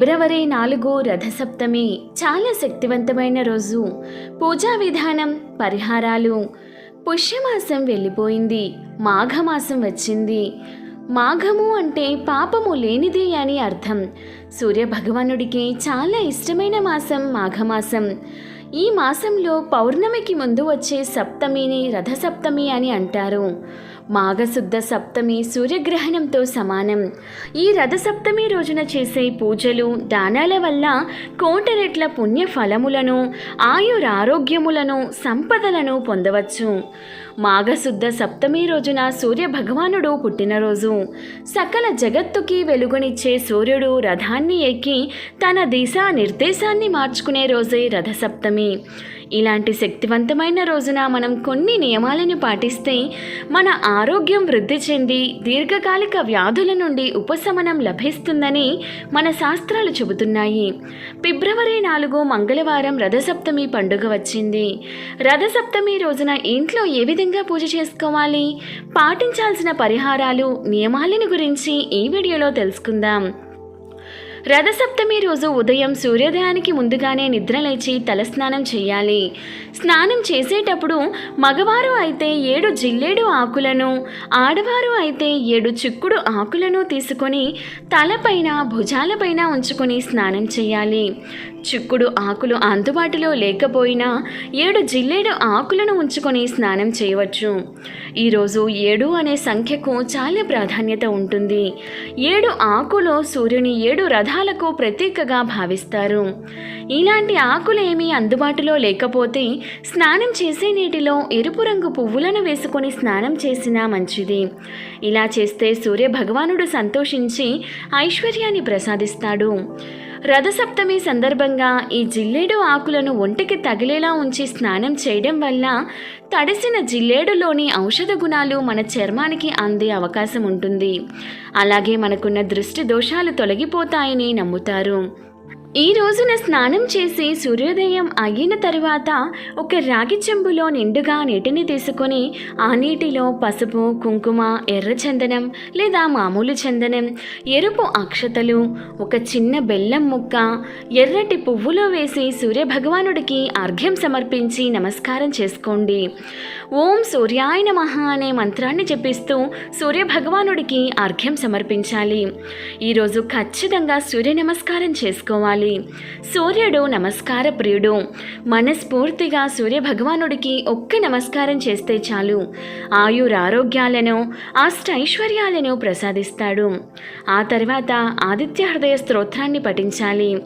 ఫిబ్రవరి నాలుగు రథసప్తమి. చాలా శక్తివంతమైన రోజు. పూజా విధానం పరిహారాలు. పుష్యమాసం వెళ్ళిపోయింది. మాఘమాసం వచ్చింది. మాఘము అంటే పాపము లేనిది అని అర్థం. సూర్య భగవానుడికి చాలా ఇష్టమైన మాసం మాఘమాసం. ఈ మాసంలో పౌర్ణమికి ముందు వచ్చే సప్తమిని రథసప్తమి అని అంటారు. మాఘశుద్ధ సప్తమి సూర్యగ్రహణంతో సమానం. ఈ రథసప్తమి రోజున చేసే పూజలు దానాల వల్ల కోటరెట్ల పుణ్య ఫలములను ఆయురారోగ్యములను సంపదలను పొందవచ్చు. మాఘశుద్ధ సప్తమి రోజున సూర్య భగవానుడు పుట్టినరోజు. సకల జగత్తుకి వెలుగునిచ్చే సూర్యుడు రథాన్ని ఎక్కి తన దిశా నిర్దేశాన్ని మార్చుకునే రోజే రథసప్తమి. ఇలాంటి శక్తివంతమైన రోజున మనం కొన్ని నియమాలను పాటిస్తే మన ఆరోగ్యం వృద్ధి చెంది దీర్ఘకాలిక వ్యాధుల నుండి ఉపశమనం లభిస్తుందని మన శాస్త్రాలు చెబుతున్నాయి. ఫిబ్రవరి నాలుగు మంగళవారం రథసప్తమి పండుగ వచ్చింది. రథసప్తమి రోజున ఇంట్లో ఏ విధంగా పూజ చేసుకోవాలి? పాటించాల్సిన పరిహారాలు నియమాలను గురించి ఈ వీడియోలో తెలుసుకుందాం. రథసప్తమి రోజు ఉదయం సూర్యోదయానికి ముందుగానే నిద్రలేచి తలస్నానం చేయాలి. స్నానం చేసేటప్పుడు మగవారు అయితే ఏడు జిల్లేడు ఆకులను ఆడవారు అయితే ఏడు చిక్కుడు ఆకులను తీసుకొని తలపైన భుజాలపైన ఉంచుకొని స్నానం చేయాలి. చిక్కుడు ఆకులు అందుబాటులో లేకపోయినా ఏడు జిల్లేడు ఆకులను ఉంచుకొని స్నానం చేయవచ్చు. ఈరోజు ఏడు అనే సంఖ్యకు చాలా ప్రాధాన్యత ఉంటుంది. ఏడు ఆకులు సూర్యుని ఏడు రథ రథాలకు ప్రతీకగా భావిస్తారు. ఇలాంటి ఆకులేమీ అందుబాటులో లేకపోతే స్నానం చేసే నీటిలో ఎరుపు రంగు పువ్వులను వేసుకొని స్నానం చేసినా మంచిది. ఇలా చేస్తే సూర్య భగవానుడు సంతోషించి ఐశ్వర్యాన్ని ప్రసాదిస్తాడు. రథసప్తమి సందర్భంగా ఈ జిల్లేడు ఆకులను ఒంటికి తగిలేలా ఉంచి స్నానం చేయడం వల్ల తడిసిన జిల్లేడులోని ఔషధ గుణాలు మన చర్మానికి అందే అవకాశం ఉంటుంది. అలాగే మనకున్న దృష్టి దోషాలు తొలగిపోతాయని నమ్ముతారు. ఈ రోజున స్నానం చేసి సూర్యోదయం అయిన తరువాత ఒక రాగి చెంబులో నిండుగా నీటిని తీసుకొని ఆ నీటిలో పసుపు కుంకుమ ఎర్ర చందనం లేదా మామూలు చందనం ఎరుపు అక్షతలు ఒక చిన్న బెల్లం ముక్క ఎర్రటి పువ్వులో వేసి సూర్యభగవానుడికి అర్ఘ్యం సమర్పించి నమస్కారం చేసుకోండి. ఓం సూర్యాయ నమః అనే మంత్రాన్ని జపిస్తూ సూర్యభగవానుడికి అర్ఘ్యం సమర్పించాలి. ఈరోజు ఖచ్చితంగా సూర్య నమస్కారం చేసుకోవాలి. సూర్యుడు నమస్కార ప్రియుడు మనస్ఫూర్తిగా సూర్య భగవానుడికి ఒక్క నమస్కారం చేస్తే చాలు. ఆయురారోగ్యాలను అష్టైశ్వర్యాలను ప్రసాదిస్తాడు. ఆ తర్వాత ఆదిత్య హృదయ స్తోత్రాన్ని పఠించాలి.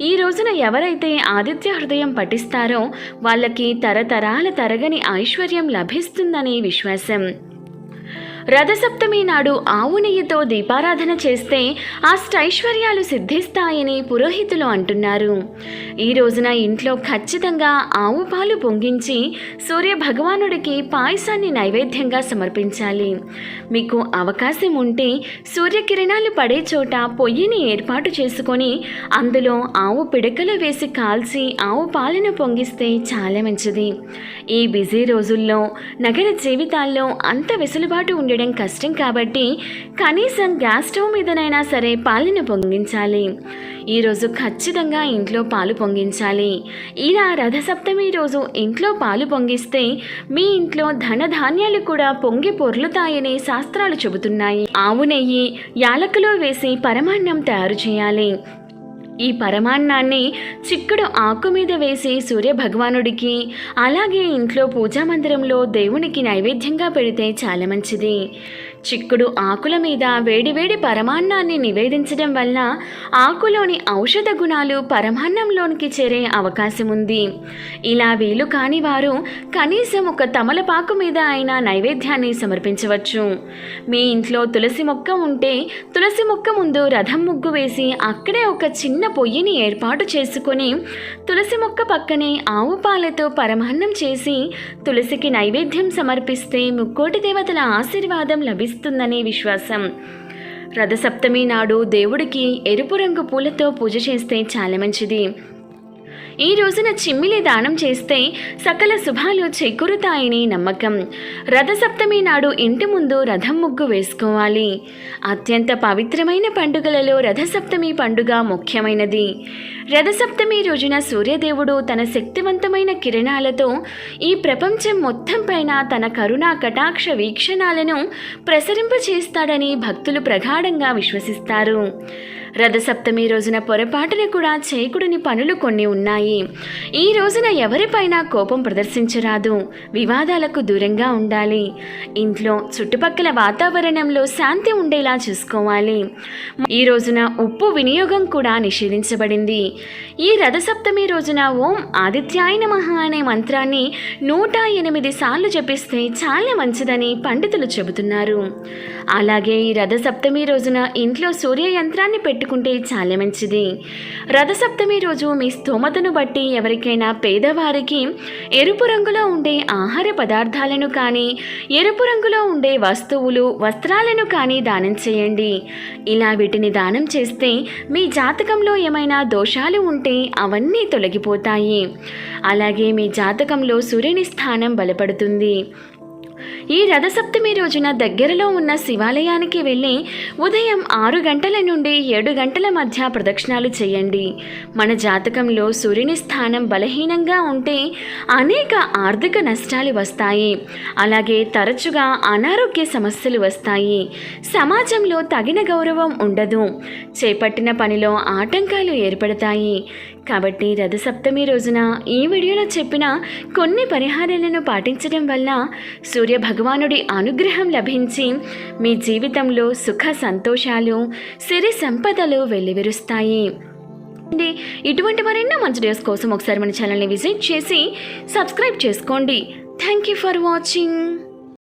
ఈ రోజున ఎవరైతే ఆదిత్య హృదయం పఠిస్తారో వాళ్ళకి తరతరాల తరగని ఐశ్వర్యం లభిస్తుందనే విశ్వాసం. రథసప్తమి నాడు ఆవు నెయ్యితో దీపారాధన చేస్తే అష్టైశ్వర్యాలు సిద్ధిస్తాయని పురోహితులు అంటున్నారు. ఈ రోజున ఇంట్లో ఖచ్చితంగా ఆవు పాలు పొంగించి సూర్య భగవానుడికి పాయసాన్ని నైవేద్యంగా సమర్పించాలి. మీకు అవకాశం ఉంటే సూర్యకిరణాలు పడే చోట పొయ్యిని ఏర్పాటు చేసుకొని అందులో ఆవు పిడకలు వేసి కాల్చి ఆవు పాలను పొంగిస్తే చాలా మంచిది. ఈ బిజీ రోజుల్లో నగర జీవితాల్లో అంత వెసులుబాటు చేయడం కష్టం కాబట్టి కనీసం గ్యాస్ స్టవ్ మీదనైనా సరే పాలను పొంగించాలి. ఈరోజు ఖచ్చితంగా ఇంట్లో పాలు పొంగించాలి. ఇలా రథసప్తమి రోజు ఇంట్లో పాలు పొంగిస్తే మీ ఇంట్లో ధనధాన్యాలు కూడా పొంగి పొర్లుతాయని శాస్త్రాలు చెబుతున్నాయి. ఆవు నెయ్యి యాలకులో వేసి పరమాన్నం తయారు చేయాలి. ఈ పరమాన్నాన్ని చిక్కుడు ఆకు మీద వేసి సూర్య భగవానుడికి అలాగే ఇంట్లో పూజా మందిరంలో దేవునికి నైవేద్యంగా పెడితే చాలా మంచిది. చిక్కుడు ఆకుల మీద వేడివేడి పరమాన్నాన్ని నివేదించడం వల్ల ఆకులోని ఔషధ గుణాలు పరమాన్నంలోనికి చేరే అవకాశం ఉంది. ఇలా వీలు కాని వారు కనీసం ఒక తమలపాకు మీద అయినా నైవేద్యాన్ని సమర్పించవచ్చు. మీ ఇంట్లో తులసి మొక్క ఉంటే తులసి మొక్క ముందు రథం ముగ్గు వేసి అక్కడే ఒక చిన్న పొయ్యిని ఏర్పాటు చేసుకొని తులసి మొక్క పక్కనే ఆవు పాలతో పరమాన్నం చేసి తులసికి నైవేద్యం సమర్పిస్తే ముక్కోటి దేవతల ఆశీర్వాదం లభిస్తుందనే విశ్వాసం. రథసప్తమి నాడు దేవుడికి ఎరుపు రంగు పూలతో పూజ చేస్తే చాలా మంచిది. ఈ రోజున చిమ్మిలి దానం చేస్తే సకల శుభాలు చేకూరుతాయని నమ్మకం. రథసప్తమి నాడు ఇంటి ముందు రథం ముగ్గు వేసుకోవాలి. అత్యంత పవిత్రమైన పండుగలలో రథసప్తమి పండుగ ముఖ్యమైనది. రథసప్తమి రోజున సూర్యదేవుడు తన శక్తివంతమైన కిరణాలతో ఈ ప్రపంచం మొత్తం పైన తన కరుణా కటాక్ష వీక్షణాలను ప్రసరింపచేస్తాడని భక్తులు ప్రగాఢంగా విశ్వసిస్తారు. రథసప్తమి రోజున పొరపాటున కూడా చేయకూడని పనులు కొన్ని ఉన్నాయి. ఈ రోజున ఎవరిపైన కోపం ప్రదర్శించరాదు. వివాదాలకు దూరంగా ఉండాలి. ఇంట్లో చుట్టుపక్కల వాతావరణంలో శాంతి ఉండేలా చూసుకోవాలి. ఈ రోజున ఉప్పు వినియోగం కూడా నిషేధించబడింది. ఈ రథసప్తమి రోజున ఓం ఆదిత్యాయ నమః అనే మంత్రాన్ని నూట ఎనిమిది సార్లు జపిస్తే చాలా మంచిదని పండితులు చెబుతున్నారు. అలాగే ఈ రథసప్తమి రోజున ఇంట్లో సూర్య యంత్రాన్ని పెట్టి పెట్టుకుంటే చాలా మంచిది. రథసప్తమి రోజు మీ స్తోమతను బట్టి ఎవరికైనా పేదవారికి ఎరుపు రంగులో ఉండే ఆహార పదార్థాలను కానీ ఎరుపు రంగులో ఉండే వస్తువులు వస్త్రాలను కానీ దానం చేయండి. ఇలా వీటిని దానం చేస్తే మీ జాతకంలో ఏమైనా దోషాలు ఉంటే అవన్నీ తొలగిపోతాయి. అలాగే మీ జాతకంలో సూర్యుని స్థానం బలపడుతుంది. ఈ రథసప్తమి రోజున దగ్గరలో ఉన్న శివాలయానికి వెళ్ళి ఉదయం ఆరు గంటల నుండి ఏడు గంటల మధ్య ప్రదక్షిణాలు చేయండి. మన జాతకంలో సూర్యుని స్థానం బలహీనంగా ఉంటే అనేక ఆర్థిక నష్టాలు వస్తాయి. అలాగే తరచుగా అనారోగ్య సమస్యలు వస్తాయి. సమాజంలో తగిన గౌరవం ఉండదు. చేపట్టిన పనిలో ఆటంకాలు ఏర్పడతాయి. కాబట్టి రథసప్తమి రోజున ఈ వీడియోలో చెప్పిన కొన్ని పరిహారాలను పాటించడం వల్ల సూర్య భగవానుడి అనుగ్రహం లభించి మీ జీవితంలో సుఖ సంతోషాలు సిరి సంపదలు వెల్లివిరుస్తాయి. అండి, ఇటువంటి మరెన్నో మంచి డేస్ కోసం ఒకసారి మన ఛానల్ని విజిట్ చేసి సబ్స్క్రైబ్ చేసుకోండి. Thank you for watching